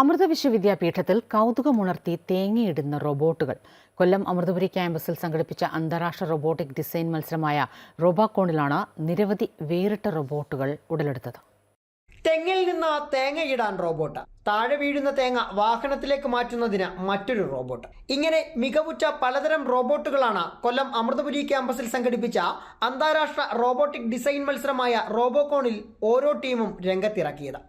അമൃത വിശ്വവിദ്യാപീഠത്തിൽ കൗതുകമുണർത്തി തേങ്ങയിടുന്ന റോബോട്ടുകൾ. കൊല്ലം അമൃതപുരി ക്യാമ്പസിൽ സംഘടിപ്പിച്ച അന്താരാഷ്ട്ര റോബോട്ടിക് ഡിസൈൻ മത്സരമായ റോബാക്കോണിലാണ് നിരവധി വേറിട്ട റോബോട്ടുകൾ ഉടലെടുത്തത്. തെങ്ങിൽ നിന്ന് തേങ്ങയിടാൻ റോബോട്ട്. താഴെ വീഴുന്ന തേങ്ങ വാഹനത്തിലേക്ക് മാറ്റുന്നതിന് മറ്റൊരു റോബോട്ട്. ഇങ്ങനെ മികവുറ്റ പലതരം റോബോട്ടുകളാണ് കൊല്ലം അമൃതപുരി ക്യാമ്പസിൽ സംഘടിപ്പിച്ച അന്താരാഷ്ട്ര റോബോട്ടിക് ഡിസൈൻ മത്സരമായ റോബോകോണിൽ ഓരോ ടീമും രംഗത്തിറക്കിയത്.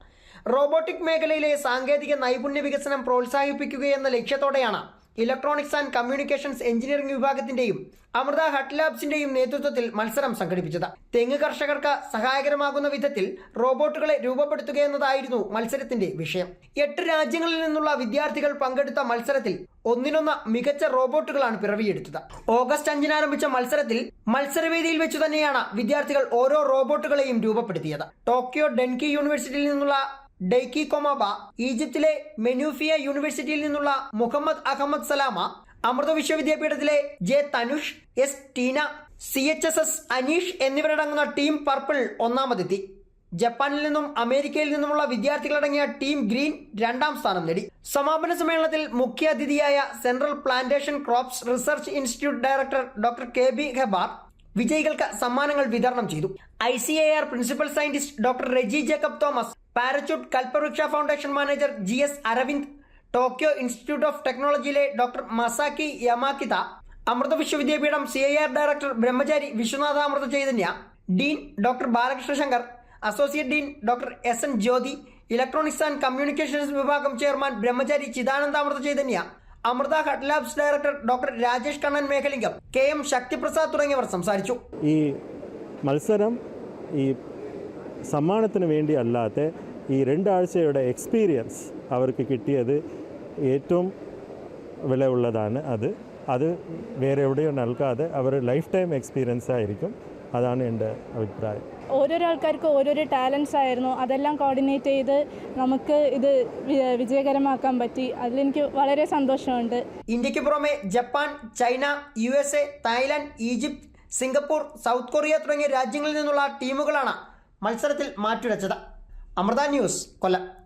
റോബോട്ടിക് മേഖലയിലെ സാങ്കേതിക നൈപുണ്യ വികസനം പ്രോത്സാഹിപ്പിക്കുകയെന്ന ലക്ഷ്യത്തോടെയാണ് ഇലക്ട്രോണിക്സ് ആൻഡ് കമ്മ്യൂണിക്കേഷൻസ് എഞ്ചിനീയറിംഗ് വിഭാഗത്തിന്റെയും അമൃത ഹട്ട് ലാബ്സിന്റെയും നേതൃത്വത്തിൽ മത്സരം സംഘടിപ്പിച്ചത്. തെങ്ങ് കർഷകർക്ക് സഹായകരമാകുന്ന വിധത്തിൽ റോബോട്ടുകളെ രൂപപ്പെടുത്തുക എന്നതായിരുന്നു മത്സരത്തിന്റെ വിഷയം. എട്ട് രാജ്യങ്ങളിൽ നിന്നുള്ള വിദ്യാർത്ഥികൾ പങ്കെടുത്ത മത്സരത്തിൽ ഒന്നിനൊന്ന് മികച്ച റോബോട്ടുകളാണ് പിറവിയെടുത്തത്. ഓഗസ്റ്റ് അഞ്ചിന് ആരംഭിച്ച മത്സരത്തിൽ മത്സരവേദിയിൽ വെച്ചു തന്നെയാണ് വിദ്യാർത്ഥികൾ ഓരോ റോബോട്ടുകളെയും രൂപപ്പെടുത്തിയത്. ടോക്കിയോ ഡെൻകി യൂണിവേഴ്സിറ്റിയിൽ നിന്നുള്ള ഡെയ്ക്കി കൊമാബ ഈജിപ്തിലെ മെനൂഫിയ യൂണിവേഴ്സിറ്റിയിൽ നിന്നുള്ള Muhammad Ahmed Salama Amrita വിശ്വവിദ്യാപീഠത്തിലെ J Tanush S Teena C H S S Aneesh എന്നിവരടങ്ങുന്ന ടീം പർപ്പിൾ ഒന്നാമതെത്തി. ജപ്പാനിൽ നിന്നും അമേരിക്കയിൽ നിന്നുമുള്ള വിദ്യാർത്ഥികളടങ്ങിയ ടീം ഗ്രീൻ രണ്ടാം സ്ഥാനം നേടി. സമാപന സമ്മേളനത്തിൽ മുഖ്യ അതിഥിയായ central plantation crops research institute director doctor K B Hebbar വിജയികൾക്ക് സമ്മാനങ്ങൾ വിതരണം ചെയ്തു. I C A R principal scientist doctor Reji Jacob Thomas parachute Kalpavriksha foundation manager G S Aravind Tokyo institute of ടെക്നോളജിയിലെ doctor Masaki Yamakita Amrita Vishwavidyapeetham C I R director Brahmachari Vishwanatha Amrita Chaitanya dean doctor Balakrishna Shankar associate dean doctor S N Jyothi electronics and communications വിഭാഗം chairman Brahmachari Chidananda Amrita Chaitanya Amrita hut labs director doctor Rajesh Kannan Mekhalingam K M Shaktiprasad തുടങ്ങിയവർ സംസാരിച്ചു. ഈ മത്സരം ഈ സമ്മാനത്തിന് വേണ്ടി അല്ലാത്ത ഈ രണ്ടാഴ്ചയുടെ experience അവർക്ക് കിട്ടിയത് ഏറ്റവും വിലയുള്ളതാണ് അത്. അത് വേറെ എവിടെയും നൽകാതെ അവർ ലൈഫ് ടൈം എക്സ്പീരിയൻസ് ആയിരിക്കും. അതാണ് എന്റെ അഭിപ്രായം. ഓരോരോ ആൾക്കാർക്ക് ഓരോരോ ടാലൻസ് ആയിരുന്നു. അതെല്ലാം കോർഡിനേറ്റ് ചെയ്ത് നമുക്ക് ഇത് വിജയകരമാക്കാൻ പറ്റി. അതിലെനിക്ക് വളരെ സന്തോഷമുണ്ട്. ഇന്ത്യയ്ക്ക് പുറമെ Japan China U S A Thailand Egypt Singapore south Korea തുടങ്ങിയ രാജ്യങ്ങളിൽ നിന്നുള്ള ടീമുകളാണ് മത്സരത്തിൽ മാറ്റുരച്ചത്. അമൃത ന്യൂസ് കൊല്ലം.